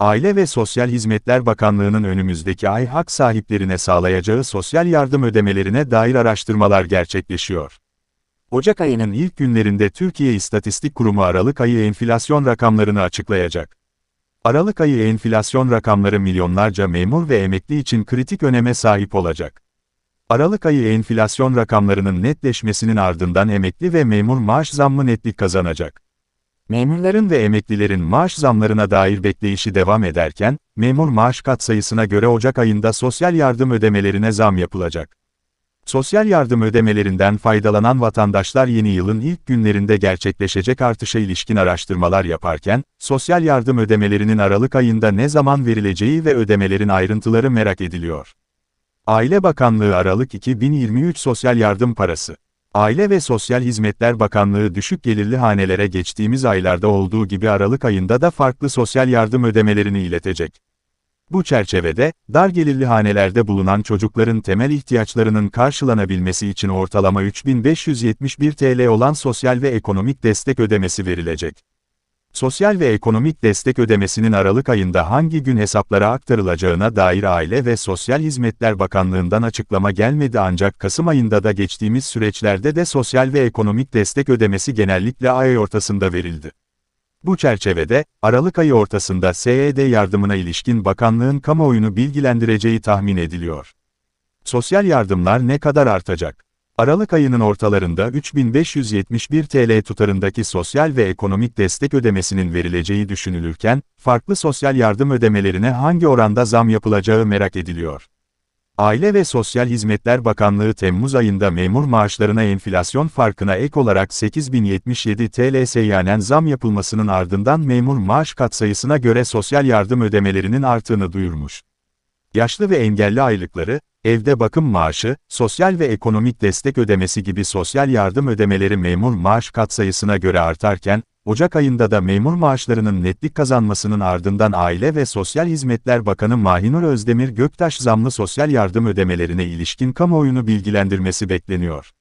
Aile ve Sosyal Hizmetler Bakanlığı'nın önümüzdeki ay hak sahiplerine sağlayacağı sosyal yardım ödemelerine dair araştırmalar gerçekleşiyor. Ocak ayının ilk günlerinde Türkiye İstatistik Kurumu Aralık ayı enflasyon rakamlarını açıklayacak. Aralık ayı enflasyon rakamları milyonlarca memur ve emekli için kritik öneme sahip olacak. Aralık ayı enflasyon rakamlarının netleşmesinin ardından emekli ve memur maaş zammı netlik kazanacak. Memurların ve emeklilerin maaş zamlarına dair bekleyişi devam ederken, memur maaş katsayısına göre Ocak ayında sosyal yardım ödemelerine zam yapılacak. Sosyal yardım ödemelerinden faydalanan vatandaşlar yeni yılın ilk günlerinde gerçekleşecek artışa ilişkin araştırmalar yaparken, sosyal yardım ödemelerinin Aralık ayında ne zaman verileceği ve ödemelerin ayrıntıları merak ediliyor. Aile Bakanlığı Aralık 2023 Sosyal Yardım Parası Aile ve Sosyal Hizmetler Bakanlığı düşük gelirli hanelere geçtiğimiz aylarda olduğu gibi Aralık ayında da farklı sosyal yardım ödemelerini iletecek. Bu çerçevede, dar gelirli hanelerde bulunan çocukların temel ihtiyaçlarının karşılanabilmesi için ortalama 3571 TL olan sosyal ve ekonomik destek ödemesi verilecek. Sosyal ve ekonomik destek ödemesinin Aralık ayında hangi gün hesaplara aktarılacağına dair Aile ve Sosyal Hizmetler Bakanlığı'ndan açıklama gelmedi ancak Kasım ayında da geçtiğimiz süreçlerde de sosyal ve ekonomik destek ödemesi genellikle ay ortasında verildi. Bu çerçevede, Aralık ayı ortasında SED yardımına ilişkin bakanlığın kamuoyunu bilgilendireceği tahmin ediliyor. Sosyal yardımlar ne kadar artacak? Aralık ayının ortalarında 3571 TL tutarındaki sosyal ve ekonomik destek ödemesinin verileceği düşünülürken, farklı sosyal yardım ödemelerine hangi oranda zam yapılacağı merak ediliyor. Aile ve Sosyal Hizmetler Bakanlığı Temmuz ayında memur maaşlarına enflasyon farkına ek olarak 8077 TL seyyanen zam yapılmasının ardından memur maaş katsayısına göre sosyal yardım ödemelerinin arttığını duyurmuş. Yaşlı ve engelli aylıkları, evde bakım maaşı, sosyal ve ekonomik destek ödemesi gibi sosyal yardım ödemeleri memur maaş katsayısına göre artarken, Ocak ayında da memur maaşlarının netlik kazanmasının ardından Aile ve Sosyal Hizmetler Bakanı Mahinur Özdemir Göktaş zamlı sosyal yardım ödemelerine ilişkin kamuoyunu bilgilendirmesi bekleniyor.